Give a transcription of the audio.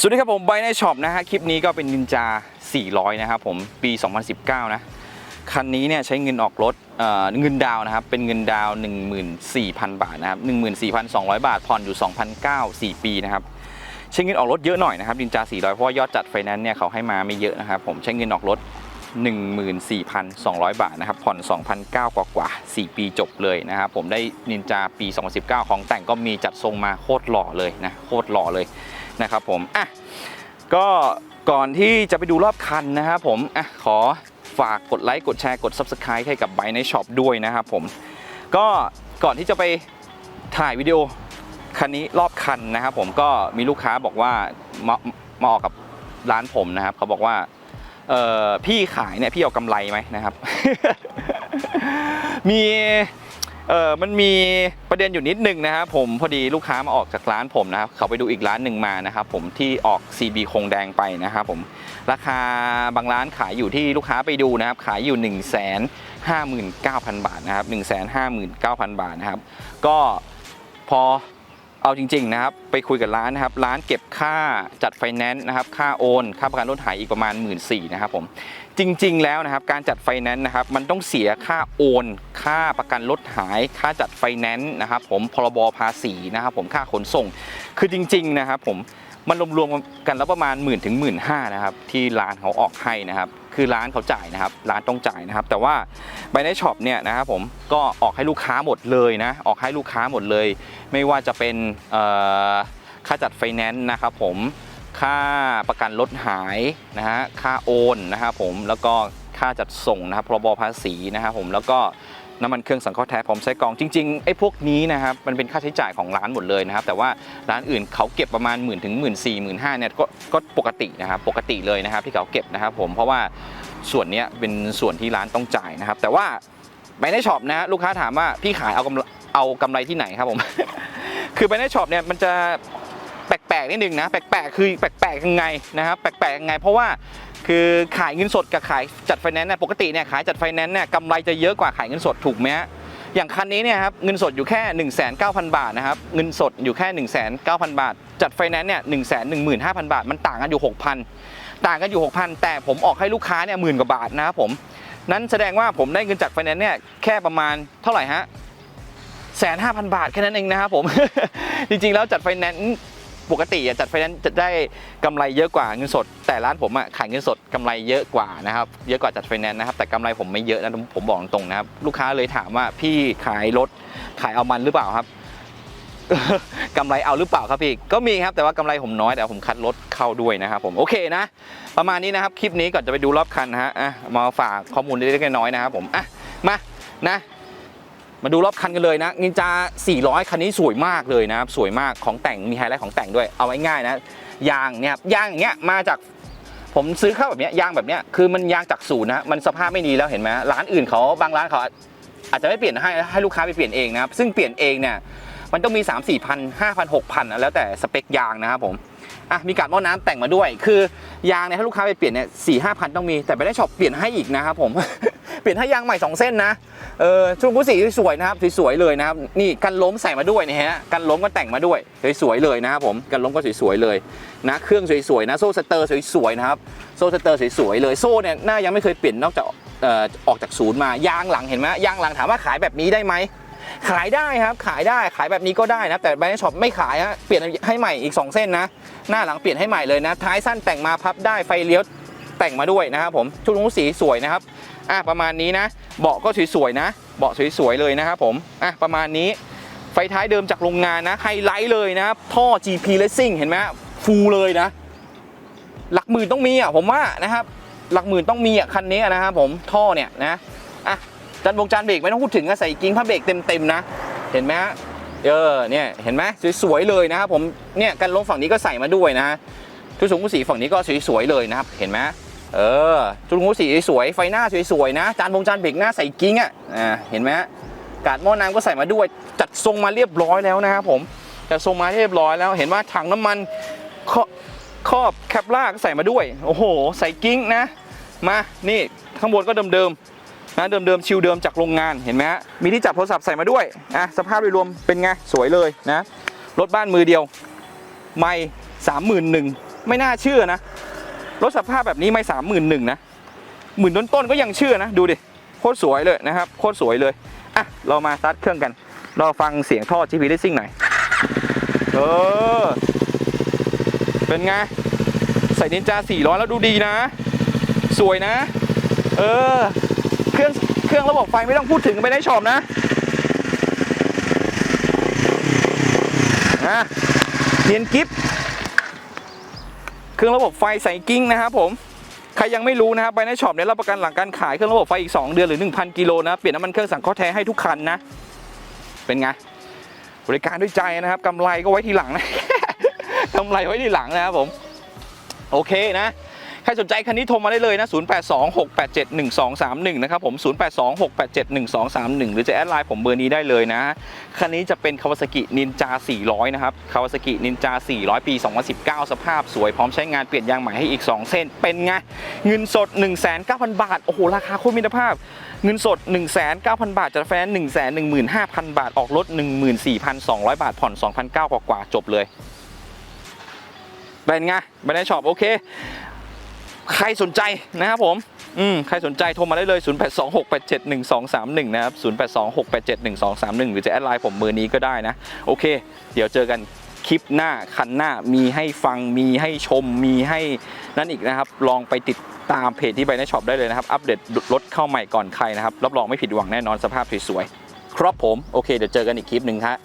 สวัสดีครับผมไบในช็อปนะฮะคลิปนี้ก็เป็นนินจา 400 นะครับผมปี 2019 นะ คันนี้เนี่ยใช้เงินออกรถเเงินดาวนะครับ เป็นเงินดาว 14,000 บาทนะครับ 14,200 บาท ผ่อนอยู่2,009 4ปีนะครับ ใช้เงินออกรถเยอะหน่อยนะครับนินจา 400 เพราะายอดจัดไฟแนนซ์เนี่ยเขาให้มาไม่เยอะนะครับผมใช้เงินออกรถ 14,200 บาทนะครับ ผ่อน2,009กว่ากว่าๆ4ปีจบเลยนะครับผมได้นินจาปี 2019 ของแต่งก็มีจัดทรงมาโคตรหล่อเลยนะโคตรหล่อเลย นะครับผมอะก็ก่อนที่จะไปดูรอบคันนะครับผมอะขอฝากกดไลค์กดแชร์กด Subscribe ให้กับไบในช็อปด้วยนะครับผมก็ก่อนที่จะไปถ่ายวิดีโอคันนี้รอบคันนะครับผมก็มีลูกค้าบอกว่ามามาออกกับร้านผมนะครับเขาบอกว่าเออพี่ขายเนี่ยพี่เอากำไรไหมนะครับ มี เออมันมีประเด็นอยู่นิดนึงนะครับผมพอดีลูกค้ามาออกจากร้านผมนะครับเขาไปดูอีกร้านหนึ่งมานะครับผมที่ออก CB คงแดงไปนะครับผมราคาบางร้านขายอยู่ที่ลูกค้าไปดูนะครับขายอยู่ 1 5 9 0 0 0 บาทนะครับ1 5 9 0 0 0 บาทนะครับก็พอเอาจริงๆนะครับไปคุยกับร้านนะครับร้านเก็บค่าจัดไฟแนนซ์นะครับค่าโอน ค่าประกันรถหายอีกประมาณ 1 4ื่นนะครับผมจริงๆแล้วนะครับการจัดไฟแนนซ์นะครับมันต้องเสียค่าโอน ค่าประกันรถหาย ค่าจัดไฟแนนซ์นะครับผมพรบภาษีนะครับผมค่าขนส่ง คือจริงๆนะครับผมมันรวมๆกันแล้วประมาณ1 0 0 0 0ถึงหมื่นห้านะครับที่ร้านเขาออกให้นะครับคือร้านเขาจ่ายนะครับร้านต้องจ่ายนะครับ แต่ว่าใบในช็อปเนี่ยนะครับผมก็ออกให้ลูกค้าหมดเลยนะออกให้ลูกค้าหมดเลย ไม่ว่าจะเป็นค่าจัดไฟแนนซ์นะครับผมค่าประกันรถหายนะฮะค่าโอนนะครับผมแล้วก็ค่าจัดส่งนะครับพรบภาษีนะครับผมแล้วก็ น้ำมันเครื่องสังเคราะห์แท้ผมใช้กล่องจริงๆไอ้พวกนี้นะครับมันเป็นค่าใช้จ่ายของร้านหมดเลยนะครับแต่ว่าร้านอื่นเขาเก็บประมาณหมื่นถึงหมื่นสี่หมื่นห้าเนี่ยก็ก็ปกตินะครับปกติเลยนะครับที่เขาเก็บนะครับผมเพราะว่าส่วนนี้เป็นส่วนที่ร้านต้องจ่ายนะครับ แต่ว่าไปในช็อปนะฮะลูกค้าถามว่าพี่ขายเอากำไรเอากำไรที่ไหนครับผม คือไปในช็อปเนี่ยมันจะแปลกๆนิดนึงนะแปลกๆคือแปลกๆยังไงนะครับแปลกๆยังไง เพราะว่า คือขายเงินสดกับขายจัดไฟแนนซ์เนี่ยปกติเนี่ยขายจัดไฟแนนซ์เนี่ยกำไรจะเยอะกว่าขายเงินสดถูกไหมฮะอย่างคันนี้เนี่ยครับเงินสดอยู่แค่ 1 9 0 0 0 บาทนะครับเงินสดอยู่แค่ 1 9 0 0 0 บาท จัดไฟแนนซ์เนี่ย1 1 5 0 0 0 บาท มันต่างกันอยู่ 6,000 ต่างกันอยู่ 6,000 แต่ผมออกให้ลูกค้าเนี่ยหมื่นกว่าบาทนะครับผมนั้นแสดงว่าผมได้เงินจากไฟแนนซ์เนี่ยแค่ประมาณเท่าไหร่ฮะแสนห้าพันบาทแค่นั้นเองนะครับผม จริงๆแล้วจัดไฟแนนซ์ ปกติจัดไฟแนนซ์จะได้กำไรเยอะกว่าเงินสด แต่ร้านผมอะขายเงินสดกำไรเยอะกว่านะครับเยอะกว่าจัดไฟแนนซ์นะครับแต่กำไรผมไม่เยอะนะผมบอกตรงนะครับลูกค้าเลยถามว่าพี่ขายรถขายเอามันหรือเปล่าครับกำไรเอาหรือเปล่าครับพี่ก็มีครับแต่ว่ากำไรผมน้อยแต่ผมคัดรถเข้าด้วยนะครับผมโอเคนะ ประมาณนี้นะครับคลิปนี้ก่อนจะไปดูรอบคันนะฮะอะมาฝากข้อมูลเล็กๆน้อยๆนะครับผมอะมานะ มาดูรอบคันกันเลยนะนินจา 400 คันนี้สวยมากเลยนะครับ สวยมากของแต่งมีไฮไลท์ของแต่งด้วยเอาไว้ง่ายนะยางเนี่ยยางอย่างเงี้ยมาจากผมซื้อเข้าแบบเนี้ยยางแบบเนี้ยคือมันยางจากศูนย์นะมันสภาพไม่ดีแล้วเห็นไหมร้านอื่นเขาบางร้านเขาอาจจะไม่เปลี่ยนให้ให้ลูกค้าไปเปลี่ยนเองนะครับซึ่งเปลี่ยนเองเนี่ยมันต้องมี 3 4 0 0 0 5 0 0 6 0 0 แล้วแต่สเปคยางนะครับผมอะมีการหม้อน้ำแต่งมาด้วย คือยางเนี่ยถ้าลูกค้าไปเปลี่ยนเนี่ยสี่ห้าพันต้องมีแต่ไปได้ช็อปเปลี่ยนให้อีกนะครับผม เปลี่ยนให้ยางใหม่สองเส้นนะเออชุดผู้สีสวยนะครับสวยๆเลยนะครับนี่กันล้มใส่มาด้วยนะฮะกันล้มก็แต่งมาด้วยสวยๆเลยนะครับผมกันล้มก็สวยๆเลยนะเครื่องสวยๆนะโซ่สเตอร์สวยๆนะครับโซ่สเตอร์สวยๆเลยโซ่เนี่ยหน้ายังไม่เคยเปลี่ยนนอกจากเอ่อออกจากศูนย์มายางหลังเห็นไหมยางหลังถามว่าขายแบบนี้ได้ไหมขายได้ครับขายได้ขายแบบนี้ก็ได้นะแต่แบรนด์ช็อปไม่ขายฮะเปลี่ยนให้ใหม่อีกสองเส้นนะ หน้าหลังเปลี่ยนให้ใหม่เลยนะ ท้ายสั้นแต่งมาพับได้ไฟเลี้ยวแต่งมาด้วยนะครับผมชุดลุงสีสวยนะครับ อะประมาณนี้นะ เบาะก็สวยๆนะ เบาะสวยๆเลยนะครับผมอะประมาณนี้ ไฟท้ายเดิมจากโรงงานนะไฮไลท์เลยนะท่อ GP Racing เห็นไหมฟูลเลยนะ หลักหมื่นต้องมีอะผมว่านะครับ หลักหมื่นต้องมีอะคันนี้นะครับผมท่อเนี่ยนะอะจันบงจานเบรกไม่ต้องพูดถึงอะใส่กิ้งผ้าเบรกเต็มๆนะ เห็นไหมเออเนี่ยเห็นไหมสวยๆเลยนะครับผมเนี่ยกันล้มฝั่งนี้ก็ใส่มาด้วยนะทุกสูงผู้สีฝั่งนี้ก็สวยๆเลยนะครับ เห็นไหม เออจุดหูสีสวย ไฟหน้าสวยๆนะ จานบงจานเบรกหน้าใส่กิ้งอะอ่าเห็นไหมกาดหม้อน้ำก็ใส่มาด้วย จัดทรงมาเรียบร้อยแล้วนะครับผม จัดทรงมาเรียบร้อยแล้ว เห็นว่าถังน้ำมันครอบแคปล่าก็ใส่มาด้วย โอ้โห ใส่กิ้งนะ มา นี่ข้างบนก็เดิมๆนะ เดิมๆ ชิวเดิมจากโรงงาน เห็นไหมฮะ มีที่จับโทรศัพท์ใส่มาด้วยอะสภาพโดยรวมเป็นไง สวยเลยนะ รถบ้านมือเดียว ไม่สามหมื่นหนึ่ง ไม่น่าเชื่อนะ รถสภาพแบบนี้ไม่สามหมื่นหนึ่งนะหมื่นต้นๆก็ยังเชื่อนะดูดิโคตรสวยเลยนะครับโคตรสวยเลยอะเรามาสตาร์ทเครื่องกัน เราฟังเสียงท่อ GP Racing หน่อยเออเป็นไงใส่นินจา400 แล้วดูดีนะ สวยนะ เออ เครื่องเครื่องระบบไฟไม่ต้องพูดถึงไปได้ชอบนะนะเนียนกิฟ เครื่องระบบไฟใส่กิ้งนะครับผมใครยังไม่รู้นะครับไปในช็อปเนี่ยรับประกันหลังการขายเครื่องระบบไฟอีก 2 เดือนหรือ 1,000 กิโลนะเปลี่ยนน้ำมันเครื่องสังเคราะห์แท้ให้ทุกคันนะ เป็นไง บริการด้วยใจนะครับกำไรก็ไว้ทีหลังนะกำไรไว้ทีหลังนะครับผม โอเคนะ รสนใจคันนี้โทรมาได้เลยนะ 0826871231 นะครับผม 0826871231 หรือจะแอดไลน์ผมเบอร์นี้ได้เลยนะ คันนี้จะเป็น Kawasaki Ninja 400 นะครับ Kawasaki Ninja 400 ปี 2019 สภาพสวยพร้อมใช้งานเปลี่ยนยางใหม่ให้อีก 2 เส้น เป็นไง เงินสด 1,900 บาท โอ้โห ราคาโคตรมิตรภาพ เงินสด 1,900 บาทจัดแฟน115,000 บาท ออกรถ 14,200 บาท ผ่อน 2,900 กว่าๆจบเลยเป็นไงไปในช็อปโอเค ใครสนใจนะครับผมอืมใครสนใจโทรมาได้เลย 0826871231 นะครับ 0826871231 หรือจะแอดไลน์ผมเบอร์นี้ก็ได้นะ โอเค เดี๋ยวเจอกันคลิปหน้าคันหน้ามีให้ฟังมีให้ชมมีให้นั่นอีกนะครับ ลองไปติดตามเพจที่ไบในช็อปได้เลยนะครับ อัปเดตรถเข้าใหม่ก่อนใครนะครับ รับรองไม่ผิดหวังแน่นอนสภาพสวยๆครับผม โอเค เดี๋ยวเจอกันอีกคลิปหนึ่งครับ